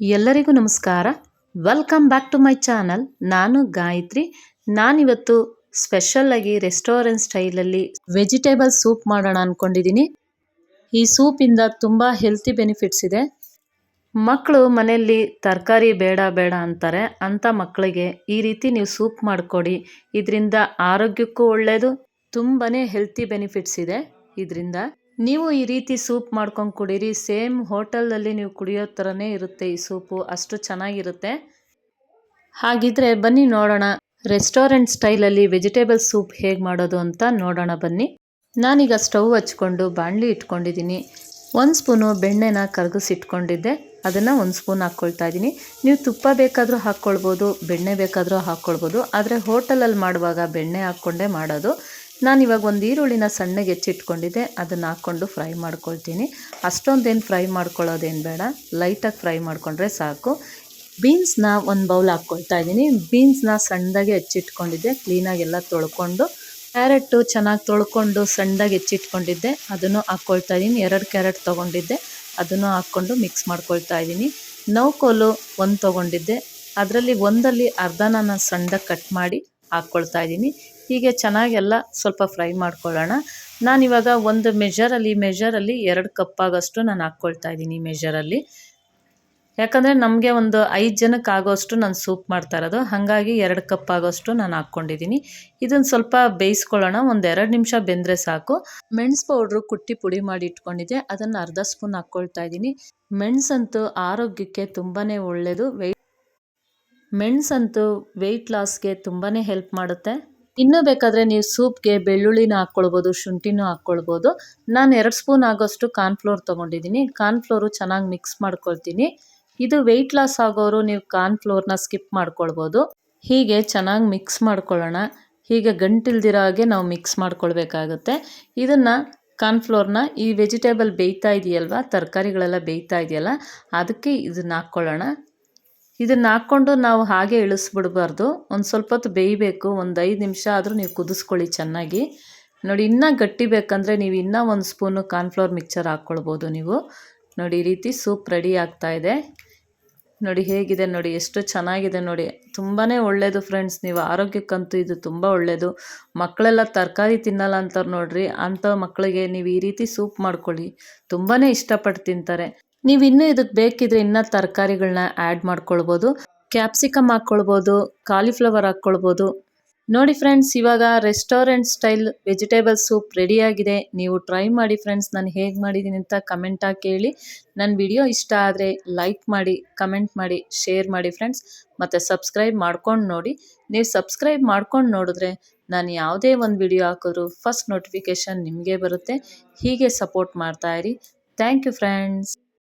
ಎಲ್ಲರಿಗೂ ನಮಸ್ಕಾರ. Welcome back to my channel ನಾನು ಗಾಯತ್ರಿ. ನಾನಿವತ್ತು ಸ್ಪೆಷಲ್ಲಾಗಿ ರೆಸ್ಟೋರೆಂಟ್ ಸ್ಟೈಲಲ್ಲಿ ವೆಜಿಟೇಬಲ್ ಸೂಪ್ ಮಾಡೋಣ ಅಂದ್ಕೊಂಡಿದ್ದೀನಿ ಈ ಸೂಪಿಂದ ತುಂಬ ಹೆಲ್ತಿ ಬೆನಿಫಿಟ್ಸ್ ಇದೆ. ಮಕ್ಕಳು ಮನೆಯಲ್ಲಿ ತರಕಾರಿ ಬೇಡ ಬೇಡ ಅಂತಾರೆ. ಅಂಥ ಮಕ್ಕಳಿಗೆ ಈ ರೀತಿ ನೀವು ಸೂಪ್ ಮಾಡಿಕೊಡಿ. ಇದರಿಂದ ಆರೋಗ್ಯಕ್ಕೂ ಒಳ್ಳೆಯದು ತುಂಬಾ ಹೆಲ್ತಿ ಬೆನಿಫಿಟ್ಸ್ ಇದೆ ಇದರಿಂದ. ನೀವು ಈ ರೀತಿ ಸೂಪ್ ಮಾಡ್ಕೊಂಡು ಕುಡೀರಿ. ಸೇಮ್ ಹೋಟೆಲಲ್ಲಿ ನೀವು ಕುಡಿಯೋ ಥರನೇ ಇರುತ್ತೆ ಈ ಸೂಪು. ಅಷ್ಟು ಚೆನ್ನಾಗಿರುತ್ತೆ. ಹಾಗಿದ್ರೆ ಬನ್ನಿ ನೋಡೋಣ. ರೆಸ್ಟೋರೆಂಟ್ ಸ್ಟೈಲಲ್ಲಿ ವೆಜಿಟೇಬಲ್ ಸೂಪ್ ಹೇಗೆ ಮಾಡೋದು ಅಂತ ನೋಡೋಣ ಬನ್ನಿ. ನಾನೀಗ ಸ್ಟವ್ ಹಚ್ಕೊಂಡು ಬಾಣಲಿ ಇಟ್ಕೊಂಡಿದ್ದೀನಿ. ಒಂದು ಸ್ಪೂನು ಬೆಣ್ಣೆನ ಕರಗಿಸಿಟ್ಕೊಂಡಿದ್ದೆ. ಅದನ್ನು ಒಂದು ಸ್ಪೂನ್ ಹಾಕ್ಕೊಳ್ತಾ ಇದ್ದೀನಿ. ನೀವು ತುಪ್ಪ ಬೇಕಾದರೂ ಹಾಕ್ಕೊಳ್ಬೋದು, ಬೆಣ್ಣೆ ಬೇಕಾದರೂ ಹಾಕ್ಕೊಳ್ಬೋದು. ಆದರೆ ಹೋಟೆಲಲ್ಲಿ ಮಾಡುವಾಗ ಬೆಣ್ಣೆ ಹಾಕ್ಕೊಂಡೇ ಮಾಡೋದು. ನಾನು ಇವಾಗ ಒಂದು ಈರುಳ್ಳಿನ ಸಣ್ಣಗೆ ಹೆಚ್ಚಿಟ್ಕೊಂಡಿದ್ದೆ, ಅದನ್ನು ಹಾಕ್ಕೊಂಡು ಫ್ರೈ ಮಾಡ್ಕೊಳ್ತೀನಿ. ಅಷ್ಟೊಂದೇನು ಫ್ರೈ ಮಾಡ್ಕೊಳ್ಳೋದೇನು ಬೇಡ, ಲೈಟಾಗಿ ಫ್ರೈ ಮಾಡಿಕೊಂಡ್ರೆ ಸಾಕು. ಬೀನ್ಸ್ನ ಒಂದು ಬೌಲ್ ಹಾಕ್ಕೊಳ್ತಾ ಇದ್ದೀನಿ. ಬೀನ್ಸ್ನ ಸಣ್ಣದಾಗಿ ಹೆಚ್ಚಿಟ್ಕೊಂಡಿದ್ದೆ, ಕ್ಲೀನಾಗೆಲ್ಲ ತೊಳ್ಕೊಂಡು. ಕ್ಯಾರೆಟು ಚೆನ್ನಾಗಿ ತೊಳ್ಕೊಂಡು ಸಣ್ಣದಾಗಿ ಹೆಚ್ಚಿಟ್ಕೊಂಡಿದ್ದೆ, ಅದನ್ನು ಹಾಕ್ಕೊಳ್ತಾ ಇದ್ದೀನಿ. ಎರಡು ಕ್ಯಾರೆಟ್ ತೊಗೊಂಡಿದ್ದೆ, ಅದನ್ನು ಹಾಕ್ಕೊಂಡು ಮಿಕ್ಸ್ ಮಾಡ್ಕೊಳ್ತಾ ಇದ್ದೀನಿ. ನೌಕೋಲು ಒಂದು ತೊಗೊಂಡಿದ್ದೆ, ಅದರಲ್ಲಿ ಒಂದಲ್ಲಿ ಅರ್ಧ ನಾನು ಸಣ್ಣದಾಗಿ ಕಟ್ ಮಾಡಿ ಹಾಕ್ಕೊಳ್ತಾ ಇದ್ದೀನಿ. ಹೀಗೆ ಚೆನ್ನಾಗೆಲ್ಲ ಸ್ವಲ್ಪ ಫ್ರೈ ಮಾಡ್ಕೊಳ್ಳೋಣ. ನಾನಿವಾಗ ಒಂದು ಮೆಜರಲ್ಲಿ ಮೆಜರಲ್ಲಿ ಎರಡು ಕಪ್ ಆಗೋಷ್ಟು ನಾನು ಹಾಕ್ಕೊಳ್ತಾ ಇದ್ದೀನಿ ಮೆಜರಲ್ಲಿ ಯಾಕಂದರೆ ನಮಗೆ ಒಂದು ಐದು ಜನಕ್ಕೆ ಆಗೋಷ್ಟು ನಾನು ಸೂಪ್ ಮಾಡ್ತಾ ಇರೋದು. ಹಾಗಾಗಿ ಎರಡು ಕಪ್ ಆಗೋಷ್ಟು ನಾನು ಹಾಕ್ಕೊಂಡಿದ್ದೀನಿ. ಇದನ್ನು ಸ್ವಲ್ಪ ಬೇಯಿಸ್ಕೊಳ್ಳೋಣ. ಒಂದು ಎರಡು ನಿಮಿಷ ಬೆಂದರೆ ಸಾಕು. ಮೆಣಸು ಪೌಡ್ರು ಕುಟ್ಟಿ ಪುಡಿ ಮಾಡಿ ಇಟ್ಕೊಂಡಿದ್ದೆ. ಅದನ್ನು ಅರ್ಧ ಸ್ಪೂನ್ ಹಾಕ್ಕೊಳ್ತಾ ಇದ್ದೀನಿ. ಮೆಣಸಂತೂ ಆರೋಗ್ಯಕ್ಕೆ ತುಂಬಾ ಒಳ್ಳೆಯದು ವೆಯ್ಟ್ ಮೆಣಸಂತೂ ವೆಯ್ಟ್ ಲಾಸ್ಗೆ ತುಂಬಾ ಹೆಲ್ಪ್ ಮಾಡುತ್ತೆ. ಇನ್ನೂ ಬೇಕಾದರೆ ನೀವು ಸೂಪ್ಗೆ ಬೆಳ್ಳುಳ್ಳಿನ ಹಾಕ್ಕೊಳ್ಬೋದು, ಶುಂಠಿನೂ ಹಾಕ್ಕೊಳ್ಬೋದು. ನಾನು ಎರಡು ಸ್ಪೂನ್ ಆಗೋಷ್ಟು ಕಾರ್ನ್ಫ್ಲೋರ್ ತೊಗೊಂಡಿದ್ದೀನಿ. ಕಾರ್ನ್ಫ್ಲೋರು ಚೆನ್ನಾಗಿ ಮಿಕ್ಸ್ ಮಾಡ್ಕೊಳ್ತೀನಿ. ಇದು ವೆಯ್ಟ್ ಲಾಸ್ ಆಗೋರು ನೀವು ಕಾರ್ನ್ಫ್ಲೋರ್ನ ಸ್ಕಿಪ್ ಮಾಡ್ಕೊಳ್ಬೋದು. ಹೀಗೆ ಚೆನ್ನಾಗಿ ಮಿಕ್ಸ್ ಮಾಡ್ಕೊಳ್ಳೋಣ. ಹೀಗೆ ಗಂಟಿಲ್ದಿರೋ ಹಾಗೆ ನಾವು ಮಿಕ್ಸ್ ಮಾಡ್ಕೊಳ್ಬೇಕಾಗುತ್ತೆ. ಇದನ್ನು ಕಾರ್ನ್ಫ್ಲೋರ್ನ ಈ ವೆಜಿಟೇಬಲ್ ಬೇಯ್ತಾ ಇದೆಯಲ್ವ? ತರಕಾರಿಗಳೆಲ್ಲ ಬೇಯ್ತಾ ಇದೆಯಲ್ಲ? ಅದಕ್ಕೆ ಇದನ್ನ ಹಾಕ್ಕೊಳ್ಳೋಣ. ಇದನ್ನು ಹಾಕ್ಕೊಂಡು ನಾವು ಹಾಗೆ ಇಳಿಸ್ಬಿಡ್ಬಾರ್ದು. ಒಂದು ಸ್ವಲ್ಪ ಹೊತ್ತು ಬೇಯಬೇಕು. ಒಂದು ಐದು ನಿಮಿಷ ಆದರೂ ನೀವು ಕುದಿಸ್ಕೊಳ್ಳಿ ಚೆನ್ನಾಗಿ. ನೋಡಿ, ಇನ್ನೂ ಗಟ್ಟಿ ಬೇಕಂದರೆ ನೀವು ಇನ್ನೂ ಒಂದು ಸ್ಪೂನು ಕಾರ್ನ್ಫ್ಲವರ್ ಮಿಕ್ಚರ್ ಹಾಕ್ಕೊಳ್ಬೋದು ನೀವು. ನೋಡಿ, ಈ ರೀತಿ ಸೂಪ್ ರೆಡಿ ಆಗ್ತಾ ಇದೆ. ನೋಡಿ, ಹೇಗಿದೆ ನೋಡಿ, ಎಷ್ಟು ಚೆನ್ನಾಗಿದೆ ನೋಡಿ. ತುಂಬಾ ಒಳ್ಳೆಯದು ಫ್ರೆಂಡ್ಸ್, ನೀವು ಆರೋಗ್ಯಕ್ಕಂತೂ ಇದು ತುಂಬ ಒಳ್ಳೆಯದು ಮಕ್ಕಳೆಲ್ಲ ತರಕಾರಿ ತಿನ್ನಲ್ಲ ಅಂತಾರೆ ನೋಡ್ರಿ ಅಂಥ ಮಕ್ಕಳಿಗೆ ನೀವು ಈ ರೀತಿ ಸೂಪ್ ಮಾಡ್ಕೊಳ್ಳಿ. ತುಂಬಾ ಇಷ್ಟಪಟ್ಟು ತಿಂತಾರೆ. ನೀವು ಇನ್ನೂ ಇದಕ್ಕೆ ಬೇಕಿದ್ರೆ ಇನ್ನೂ ತರಕಾರಿಗಳನ್ನ ಆ್ಯಡ್ ಮಾಡ್ಕೊಳ್ಬೋದು. ಕ್ಯಾಪ್ಸಿಕಮ್ ಹಾಕ್ಕೊಳ್ಬೋದು ಕಾಲಿಫ್ಲವರ್ ಹಾಕ್ಕೊಳ್ಬೋದು ನೋಡಿ ಫ್ರೆಂಡ್ಸ್ ಇವಾಗ ರೆಸ್ಟೋರೆಂಟ್ ಸ್ಟೈಲ್ ವೆಜಿಟೇಬಲ್ ಸೂಪ್ ರೆಡಿಯಾಗಿದೆ ನೀವು ಟ್ರೈ ಮಾಡಿ ಫ್ರೆಂಡ್ಸ್ ನಾನು ಹೇಗೆ ಮಾಡಿದ್ದೀನಿ ಅಂತ ಕಮೆಂಟಾಗಿ ಕೇಳಿ ನನ್ನ ವಿಡಿಯೋ ಇಷ್ಟ ಆದರೆ ಲೈಕ್ ಮಾಡಿ ಕಮೆಂಟ್ ಮಾಡಿ ಶೇರ್ ಮಾಡಿ ಫ್ರೆಂಡ್ಸ್ ಮತ್ತು ಸಬ್ಸ್ಕ್ರೈಬ್ ಮಾಡ್ಕೊಂಡು ನೋಡಿ. ನೀವು ಸಬ್ಸ್ಕ್ರೈಬ್ ಮಾಡ್ಕೊಂಡು ನೋಡಿದ್ರೆ ನಾನು ಯಾವುದೇ ಒಂದು ವಿಡಿಯೋ ಹಾಕಿದ್ರು ಫಸ್ಟ್ ನೋಟಿಫಿಕೇಷನ್ ನಿಮಗೆ ಬರುತ್ತೆ. ಹೀಗೆ ಸಪೋರ್ಟ್ ಮಾಡ್ತಾಯಿರಿ ಥ್ಯಾಂಕ್ ಯು ಫ್ರೆಂಡ್ಸ್